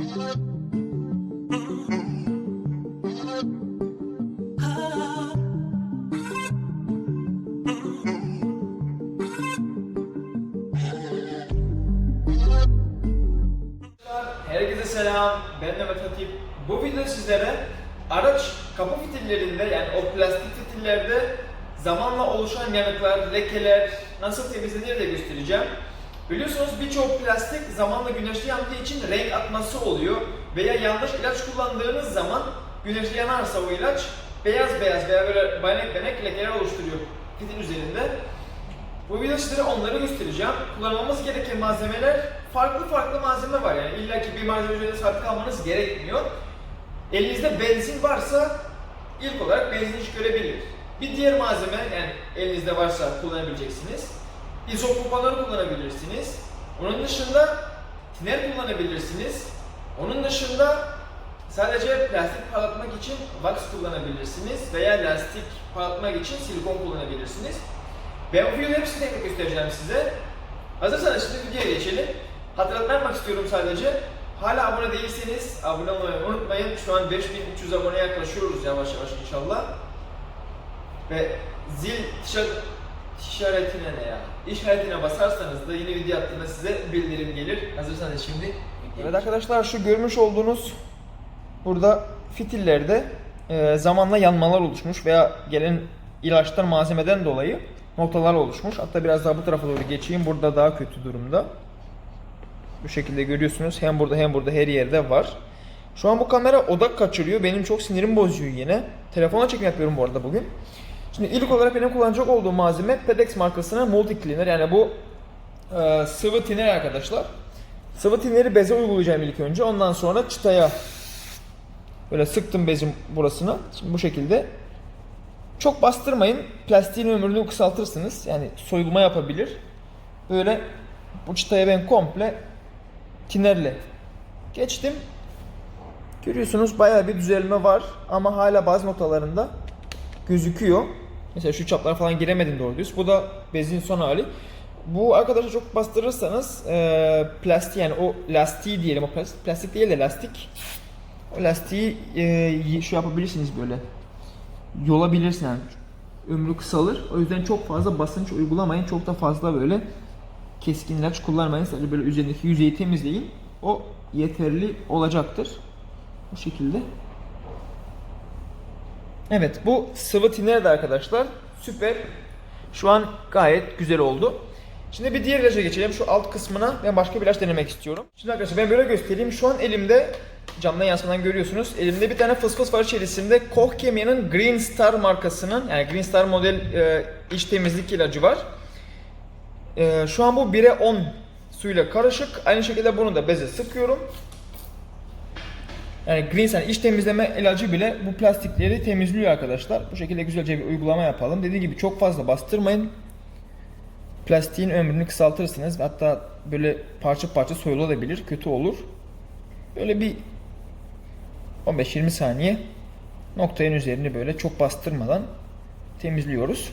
Herkese selam, ben Mehmet Hatip. Bu videoda sizlere araç kapı fitillerinde yani o plastik fitillerde zamanla oluşan yanıklar, lekeler nasıl temizlenir de göstereceğim. Biliyorsunuz birçok plastik zamanla güneşte yandığı için renk atması oluyor veya yanlış ilaç kullandığınız zaman güneşte yanarsa o ilaç beyaz beyaz veya böyle bayanek bayanek lekeler oluşturuyor fitil üzerinde. Bu sizlere onları göstereceğim. Kullanmamız gereken malzemeler farklı farklı malzeme var yani illa ki bir malzeme üzerinde sabit kalmanız gerekmiyor. Elinizde benzin varsa ilk olarak benzin iş görebilir. Bir diğer malzeme yani elinizde varsa kullanabileceksiniz. İzopropanları kullanabilirsiniz. Onun dışında tiner kullanabilirsiniz. Onun dışında sadece plastik parlatmak için wax kullanabilirsiniz veya lastik parlatmak için silikon kullanabilirsiniz. Ben bu videoda hepsini tek tek göstereceğim size. Hazırsanız şimdi videoya geçelim. Hatırlatma yapmak istiyorum sadece. Hala abone değilseniz abone olmayı unutmayın. Şu an 5300 aboneye yaklaşıyoruz yavaş yavaş inşallah. Ve zil tişört işaretine ne ya? İşaretine basarsanız da yeni video attığımda size bildirim gelir. Hazırsanız şimdi. Evet arkadaşlar şu görmüş olduğunuz burada fitillerde e, zamanla yanmalar oluşmuş veya gelen ilaçtan malzemeden dolayı noktalar oluşmuş. Hatta biraz daha bu tarafa doğru geçeyim. Burada daha kötü durumda. Bu şekilde görüyorsunuz. Hem burada hem burada her yerde var. Şu an bu kamera odak kaçırıyor. Benim çok sinirim bozuyor yine. Telefona çekim yapıyorum bu arada bugün. Şimdi ilk olarak benim kullanacak olduğum malzeme Pedex markasının Multi Cleaner. Yani bu e, sıvı tiner arkadaşlar. Sıvı tineri beze uygulayacağım ilk önce. Ondan sonra çıtaya böyle sıktım bezin burasına. Şimdi bu şekilde çok bastırmayın. Plastiğin ömrünü kısaltırsınız. Yani soyulma yapabilir. Böyle bu çıtaya ben komple tinerle geçtim. Görüyorsunuz bayağı bir düzelme var ama hala bazı noktalarında gözüküyor. Mesela şu çaplar falan giremedim doğru düz. Bu da bezin son hali. Bu arkadaşlar çok bastırırsanız e, plastik yani o lastiği diyelim o plastik, plastik değil de lastik. O lastiği e, şu yapabilirsiniz böyle yolabilirsin yani ömrü kısalır. O yüzden çok fazla basınç uygulamayın. Çok da fazla böyle keskin ilaç kullanmayın. Sadece böyle üzerindeki yüzeyi temizleyin. O yeterli olacaktır. Bu şekilde. Evet bu sıvı tiner arkadaşlar süper. Şu an gayet güzel oldu. Şimdi bir diğer ilaca geçelim. Şu alt kısmına ben başka bir ilaç denemek istiyorum. Şimdi arkadaşlar ben böyle göstereyim. Şu an elimde camdan yansımadan görüyorsunuz. Elimde bir tane fıs fıs var içerisinde Koch Chemia'nın Green Star markasının yani Green Star model e, iç temizlik ilacı var. E, şu an bu 1'e 10 suyla karışık. Aynı şekilde bunu da beze sıkıyorum. Yani Green Star iç temizleme ilacı bile bu plastikleri temizliyor arkadaşlar. Bu şekilde güzelce bir uygulama yapalım. Dediğim gibi çok fazla bastırmayın. Plastiğin ömrünü kısaltırsınız. Hatta böyle parça parça soyulabilir. Kötü olur. Böyle bir 15-20 saniye noktanın üzerini böyle çok bastırmadan temizliyoruz.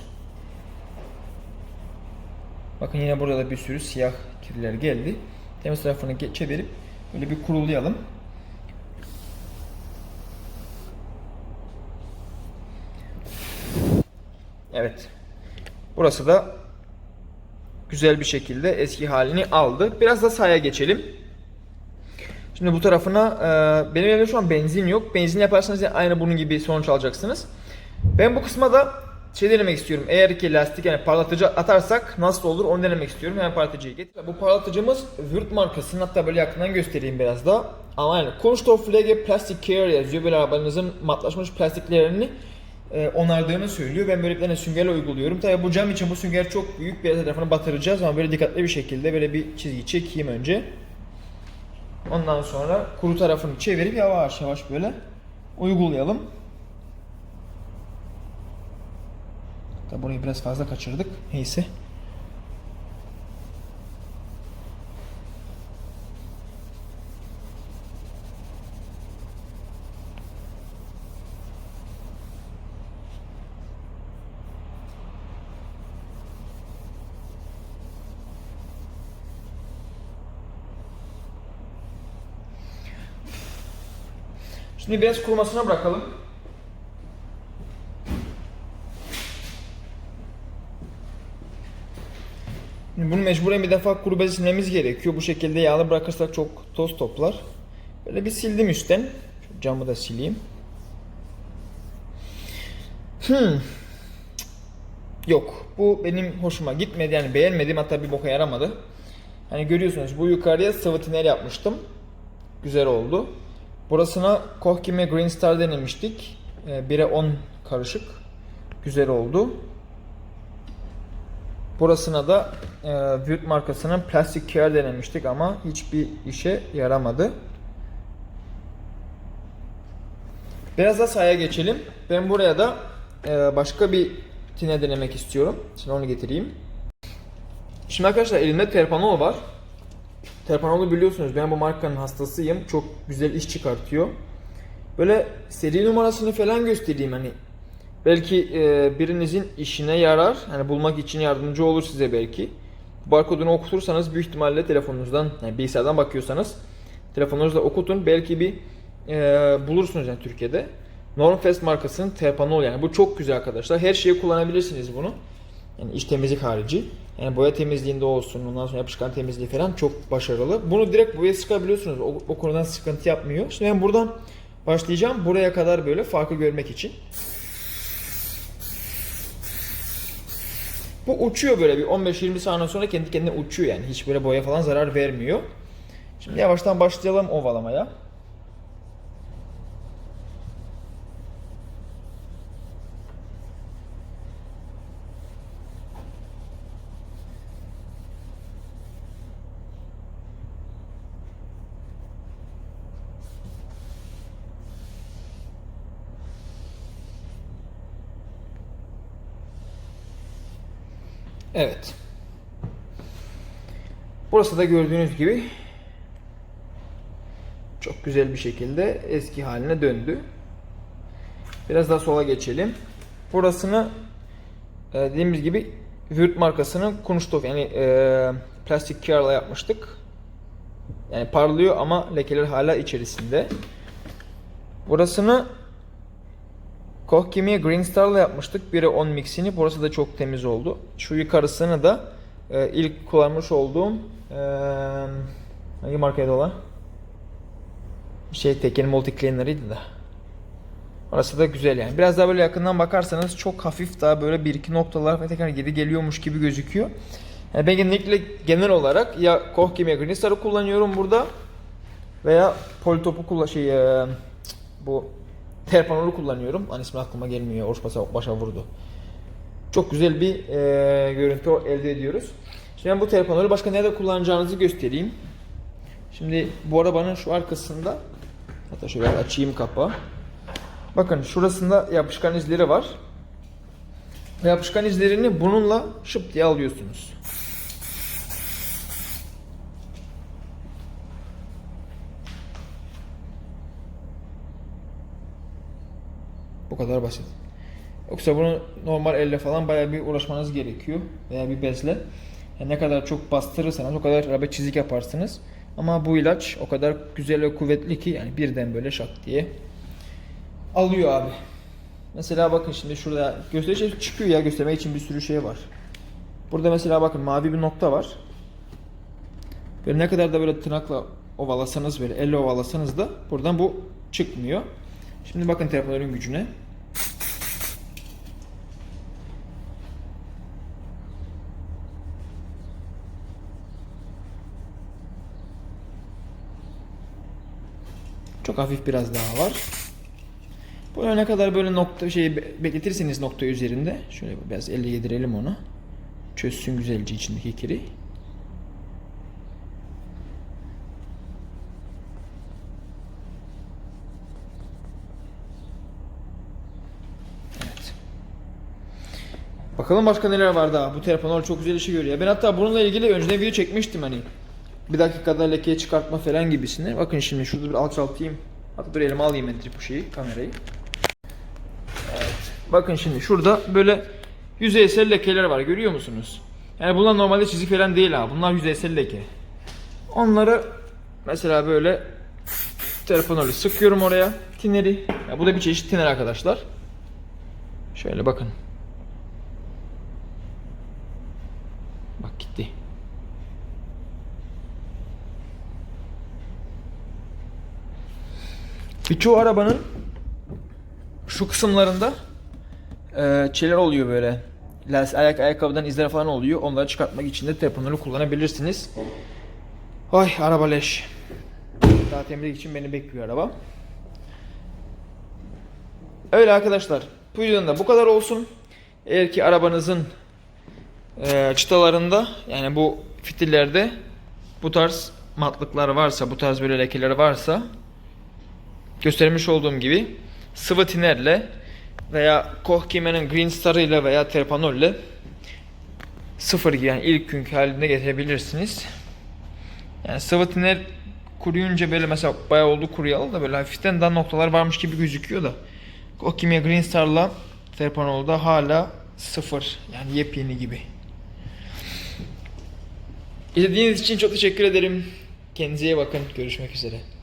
Bakın yine burada da bir sürü siyah kirler geldi. Temiz tarafını çevirip böyle bir kurulayalım. Evet. Burası da güzel bir şekilde eski halini aldı. Biraz da sahaya geçelim. Şimdi bu tarafına e, benim elimde şu an benzin yok. Benzin yaparsanız aynı bunun gibi sonuç alacaksınız. Ben bu kısma da şey denemek istiyorum. Eğer ki lastik yani parlatıcı atarsak nasıl olur onu denemek istiyorum. Hemen parlatıcıyı getir. Bu parlatıcımız Würth markasının hatta böyle yakından göstereyim biraz daha. Ama yani Kunststoffpflege Plastic Care yazıyor. Böyle arabanızın matlaşmış plastiklerini e, onardığını söylüyor. Ben tane süngerle uyguluyorum. Tabii bu cam için bu sünger çok büyük bir tarafını batıracağız ama böyle dikkatli bir şekilde böyle bir çizgi çekeyim önce. Ondan sonra kuru tarafını çevirip yavaş yavaş böyle uygulayalım. Tabi burayı biraz fazla kaçırdık. Neyse. Şimdi biraz kurumasına bırakalım. Şimdi bunu mecburen bir defa kuru bez silmemiz gerekiyor. Bu şekilde yağlı bırakırsak çok toz toplar. Böyle bir sildim üstten. Şu camı da sileyim. Hmm. Yok. Bu benim hoşuma gitmedi. Yani beğenmedim. Hatta bir boka yaramadı. Hani görüyorsunuz bu yukarıya sıvı tiner yapmıştım. Güzel oldu. Burasına Kohkime Green Star denemiştik. Ee, 1'e 10 karışık. Güzel oldu. Burasına da e, Vüt markasının Plastic Care denemiştik ama hiçbir işe yaramadı. Biraz da sahaya geçelim. Ben buraya da e, başka bir tine denemek istiyorum. Şimdi onu getireyim. Şimdi arkadaşlar elimde Terpanol var. Terpanol'u biliyorsunuz ben bu markanın hastasıyım. Çok güzel iş çıkartıyor. Böyle seri numarasını falan göstereyim hani. Belki e, birinizin işine yarar. Hani bulmak için yardımcı olur size belki. Barkodunu okutursanız büyük ihtimalle telefonunuzdan, yani bilgisayardan bakıyorsanız telefonunuzla okutun. Belki bir e, bulursunuz yani Türkiye'de. Normfest markasının Terpanol yani bu çok güzel arkadaşlar. Her şeye kullanabilirsiniz bunu. Yani iç temizlik harici. Yani boya temizliğinde olsun, ondan sonra yapışkan temizliği falan çok başarılı. Bunu direkt boya sıkabiliyorsunuz. O, o konudan sıkıntı yapmıyor. Şimdi ben buradan başlayacağım. Buraya kadar böyle farkı görmek için. Bu uçuyor böyle bir 15-20 saniye sonra kendi kendine uçuyor yani. Hiç böyle boya falan zarar vermiyor. Şimdi yavaştan başlayalım ovalamaya. Evet. Burası da gördüğünüz gibi çok güzel bir şekilde eski haline döndü. Biraz daha sola geçelim. Burasını e, dediğimiz gibi Würth markasının kunststof yani e, plastik kağıtla yapmıştık. Yani parlıyor ama lekeler hala içerisinde. Burasını Koch Chemie Green Star'la yapmıştık. 1'e 10 mixini. Burası da çok temiz oldu. Şu yukarısını da e, ilk kullanmış olduğum e, hangi markaydı o lan? Şey Tekin Multi Cleaner'ıydı da. Orası da güzel yani. Biraz daha böyle yakından bakarsanız çok hafif daha böyle bir iki noktalar ve tekrar geri geliyormuş gibi gözüküyor. Yani ben genellikle genel olarak ya Koch Chemie Green Star'ı kullanıyorum burada veya Politop'u kullan şey e, bu Terpanol'u kullanıyorum. An ismi aklıma gelmiyor. Oruç başa, başa vurdu. Çok güzel bir e, görüntü elde ediyoruz. Şimdi ben bu Terpanol'u başka nerede kullanacağınızı göstereyim. Şimdi bu arabanın şu arkasında hatta şöyle açayım kapağı. Bakın şurasında yapışkan izleri var. Yapışkan izlerini bununla şıp diye alıyorsunuz. Bu kadar basit. Yoksa bunu normal elle falan bayağı bir uğraşmanız gerekiyor. Veya bir bezle. Yani ne kadar çok bastırırsanız o kadar rabe çizik yaparsınız. Ama bu ilaç o kadar güzel ve kuvvetli ki yani birden böyle şak diye alıyor abi. Mesela bakın şimdi şurada gösterici çıkıyor ya göstermek için bir sürü şey var. Burada mesela bakın mavi bir nokta var. Böyle ne kadar da böyle tırnakla ovalasanız böyle elle ovalasanız da buradan bu çıkmıyor. Şimdi bakın telefonların gücüne. Çok hafif biraz daha var. Böyle ne kadar böyle nokta şeyi be- bekletirseniz nokta üzerinde şöyle biraz elle yedirelim onu. Çözsün güzelce içindeki kiri. Evet. Bakalım başka neler var daha. Bu telefonlar çok güzel işe görüyor. Ben hatta bununla ilgili önceden video çekmiştim hani. Bir dakikada leke çıkartma falan gibisine. Bakın şimdi şurada bir alçaltayım. Hatta dur elime alayım ben bu şeyi, kamerayı. Evet. Bakın şimdi şurada böyle yüzeysel lekeler var görüyor musunuz? Yani bunlar normalde çizik falan değil ha. Bunlar yüzeysel leke. Onları mesela böyle Terpanolü sıkıyorum oraya. Tineri. Ya bu da bir çeşit tiner arkadaşlar. Şöyle bakın. Bak gitti. Birçoğu arabanın şu kısımlarında e, şeyler oluyor böyle. Las, ayak ayakkabıdan izler falan oluyor. Onları çıkartmak için de telefonları kullanabilirsiniz. Ay araba leş. Daha temizlik için beni bekliyor araba. Öyle arkadaşlar. Bu videonun da bu kadar olsun. Eğer ki arabanızın e, çıtalarında yani bu fitillerde bu tarz matlıklar varsa, bu tarz böyle lekeler varsa göstermiş olduğum gibi sıvı tinerle veya Kohkime'nin Green Star ile veya Terpanol ile sıfır yani ilk günkü halinde getirebilirsiniz. Yani sıvı tiner kuruyunca böyle mesela bayağı oldu kuruyalı da böyle hafiften daha noktalar varmış gibi gözüküyor da Kohkime Green Star'la Terpanol'da hala sıfır yani yepyeni gibi. İzlediğiniz için çok teşekkür ederim. Kendinize iyi bakın. Görüşmek üzere.